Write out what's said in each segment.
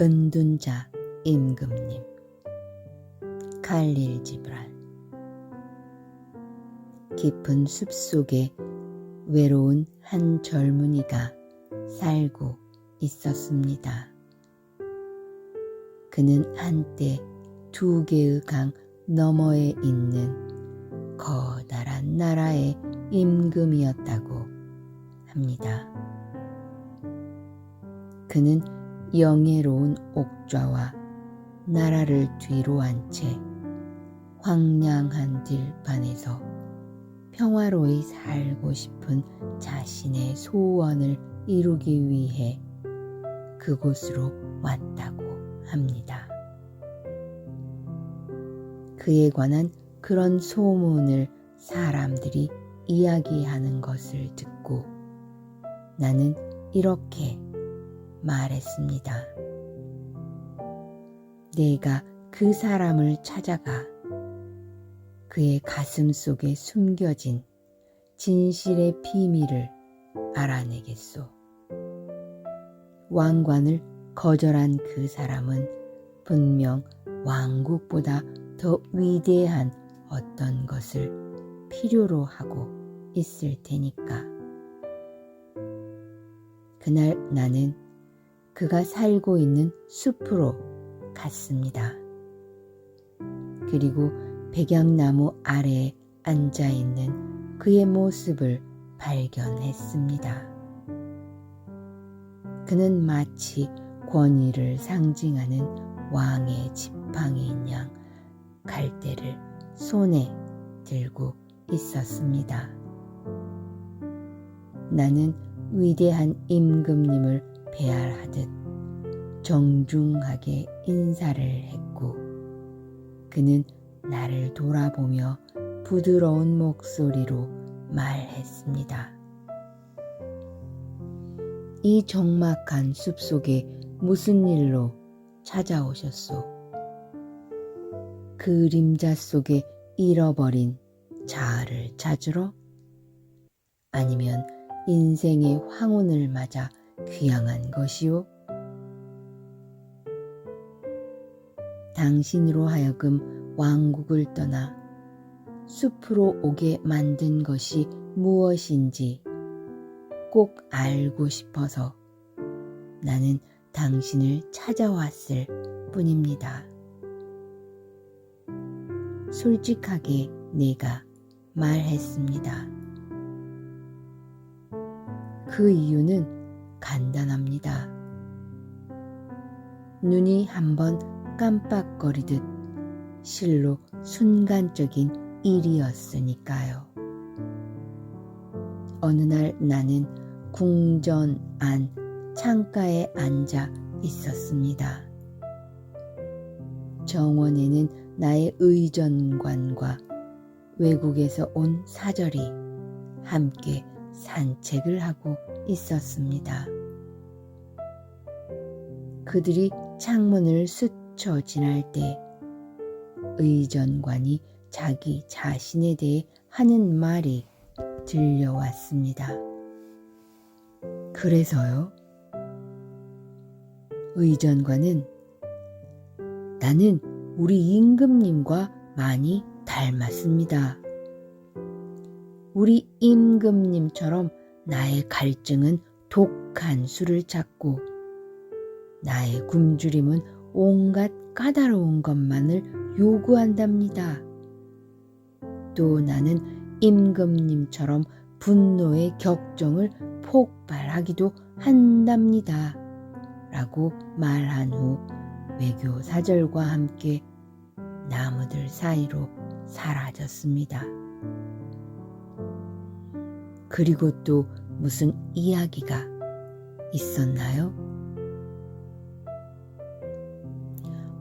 은둔자 임금님 칼릴 지브란 깊은 숲속에 외로운 한 젊은이가 살고 있었습니다. 그는 한때 두 개의 강 너머에 있는 커다란 나라의 임금이었다고 합니다. 그는 영예로운 옥좌와 나라를 뒤로 한 채 황량한 들판에서 평화로이 살고 싶은 자신의 소원을 이루기 위해 그곳으로 왔다고 합니다. 그에 관한 그런 소문을 사람들이 이야기하는 것을 듣고 나는 이렇게 말했습니다. 내가 그 사람을 찾아가 그의 가슴 속에 숨겨진 진실의 비밀을 알아내겠소. 왕관을 거절한 그 사람은 분명 왕국보다 더 위대한 어떤 것을 필요로 하고 있을 테니까. 그날 나는 그가 살고 있는 숲으로 갔습니다. 그리고 백양나무 아래에 앉아 있는 그의 모습을 발견했습니다. 그는 마치 권위를 상징하는 왕의 지팡이인 양 갈대를 손에 들고 있었습니다. 나는 위대한 임금님을 배알하듯 정중하게 인사를 했고 그는 나를 돌아보며 부드러운 목소리로 말했습니다. 이 적막한 숲속에 무슨 일로 찾아오셨소? 그림자 속에 잃어버린 자아를 찾으러? 아니면 인생의 황혼을 맞아 귀향한 것이오? 당신으로 하여금 왕국을 떠나 숲으로 오게 만든 것이 무엇인지 꼭 알고 싶어서 나는 당신을 찾아왔을 뿐입니다. 솔직하게 내가 말했습니다. 그 이유는 간단합니다. 눈이 한번 깜빡거리듯 실로 순간적인 일이었으니까요. 어느 날 나는 궁전 안 창가에 앉아 있었습니다. 정원에는 나의 의전관과 외국에서 온 사절이 함께 산책을 하고 있었습니다. 그들이 창문을 스쳐 지날 때 의전관이 자기 자신에 대해 하는 말이 들려왔습니다. 그래서요? 의전관은 나는 우리 임금님과 많이 닮았습니다. 우리 임금님처럼 나의 갈증은 독한 술을 찾고 나의 굶주림은 온갖 까다로운 것만을 요구한답니다. 또 나는 임금님처럼 분노의 격정을 폭발하기도 한답니다. 라고 말한 후 외교 사절과 함께 나무들 사이로 사라졌습니다. 그리고 또 무슨 이야기가 있었나요?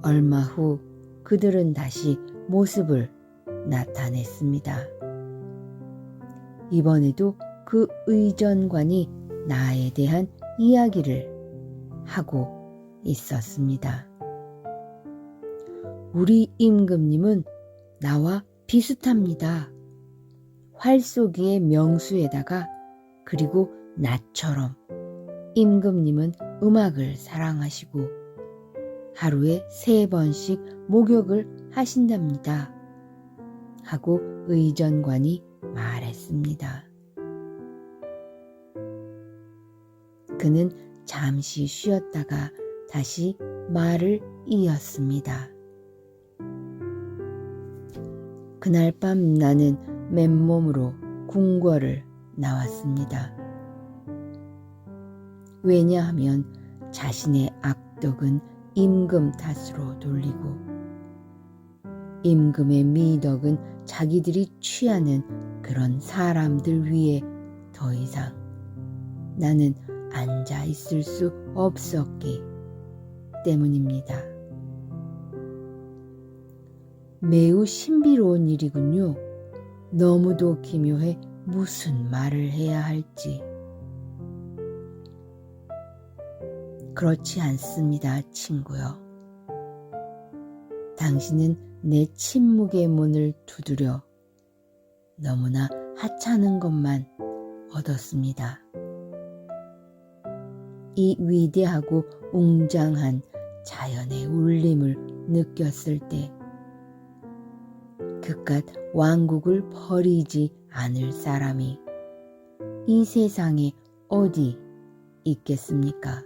얼마 후 그들은 다시 모습을 나타냈습니다. 이번에도 그 의전관이 나에 대한 이야기를 하고 있었습니다. 우리 임금님은 나와 비슷합니다. 활쏘기의 명수에다가 그리고 나처럼 임금님은 음악을 사랑하시고 하루에 세 번씩 목욕을 하신답니다. 하고 의전관이 말했습니다. 그는 잠시 쉬었다가 다시 말을 이었습니다. 그날 밤 나는 맨몸으로 궁궐을 나왔습니다. 왜냐하면 자신의 악덕은 임금 탓으로 돌리고 임금의 미덕은 자기들이 취하는 그런 사람들 위에 더 이상 나는 앉아 있을 수 없었기 때문입니다. 매우 신비로운 일이군요. 너무도 기묘해 무슨 말을 해야 할지. 그렇지 않습니다, 친구요. 당신은 내 침묵의 문을 두드려 너무나 하찮은 것만 얻었습니다. 이 위대하고 웅장한 자연의 울림을 느꼈을 때 그깟 왕국을 버리지 않을 사람이 이 세상에 어디 있겠습니까?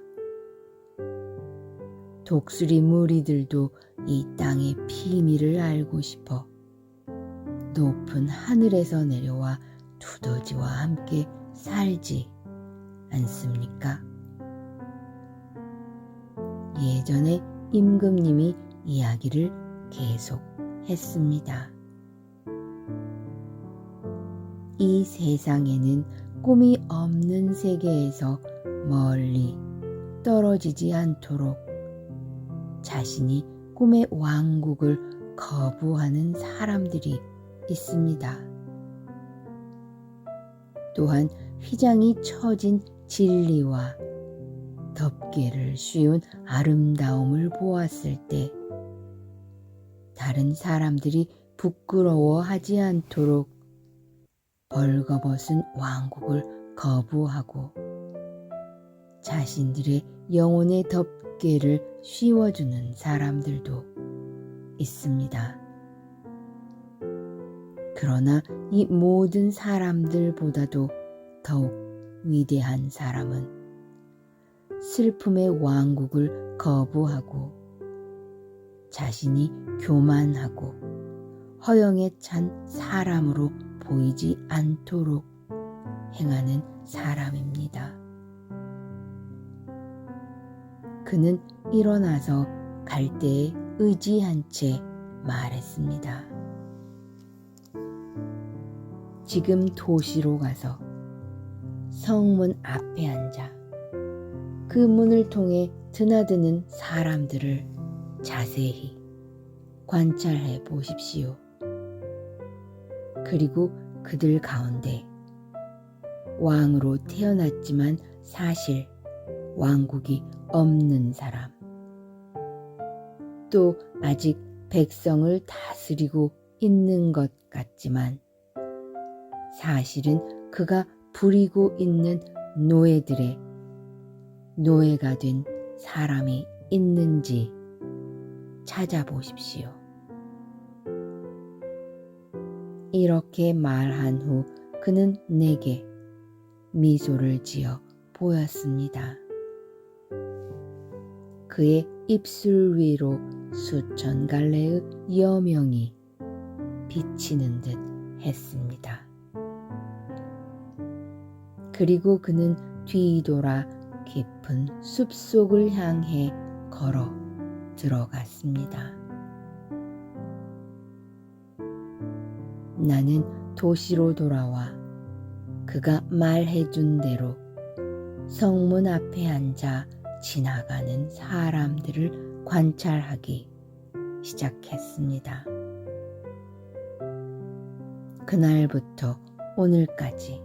독수리 무리들도 이 땅의 비밀을 알고 싶어 높은 하늘에서 내려와 두더지와 함께 살지 않습니까? 예전에 임금님이 이야기를 계속 했습니다. 이 세상에는 꿈이 없는 세계에서 멀리 떨어지지 않도록 자신이 꿈의 왕국을 거부하는 사람들이 있습니다. 또한 휘장이 처진 진리와 덮개를 씌운 아름다움을 보았을 때 다른 사람들이 부끄러워하지 않도록 벌거벗은 왕국을 거부하고 자신들의 영혼의 덮개를 씌워주는 사람들도 있습니다. 그러나 이 모든 사람들보다도 더욱 위대한 사람은 슬픔의 왕국을 거부하고 자신이 교만하고 허영에 찬 사람으로 보이지 않도록 행하는 사람입니다. 그는 일어나서 갈대에 의지한 채 말했습니다. 지금 도시로 가서 성문 앞에 앉아 그 문을 통해 드나드는 사람들을 자세히 관찰해 보십시오. 그리고 그들 가운데 왕으로 태어났지만 사실 왕국이 없는 사람, 또 아직 백성을 다스리고 있는 것 같지만 사실은 그가 부리고 있는 노예들의 노예가 된 사람이 있는지 찾아보십시오. 이렇게 말한 후 그는 내게 미소를 지어 보였습니다. 그의 입술 위로 수천 갈래의 여명이 비치는 듯 했습니다. 그리고 그는 뒤돌아 깊은 숲속을 향해 걸어 들어갔습니다. 나는 도시로 돌아와 그가 말해준 대로 성문 앞에 앉아 지나가는 사람들을 관찰하기 시작했습니다. 그날부터 오늘까지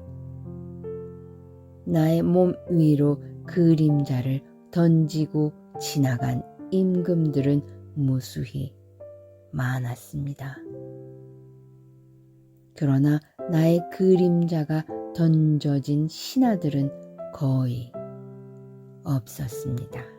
나의 몸 위로 그림자를 던지고 지나간 임금들은 무수히 많았습니다. 그러나 나의 그림자가 던져진 신하들은 거의 없었습니다.